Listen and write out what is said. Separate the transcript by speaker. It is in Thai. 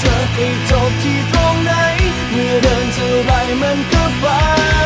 Speaker 1: เธอให้จบที่ตรงไหน เมื่อเดินเท่าไรมันก็ไป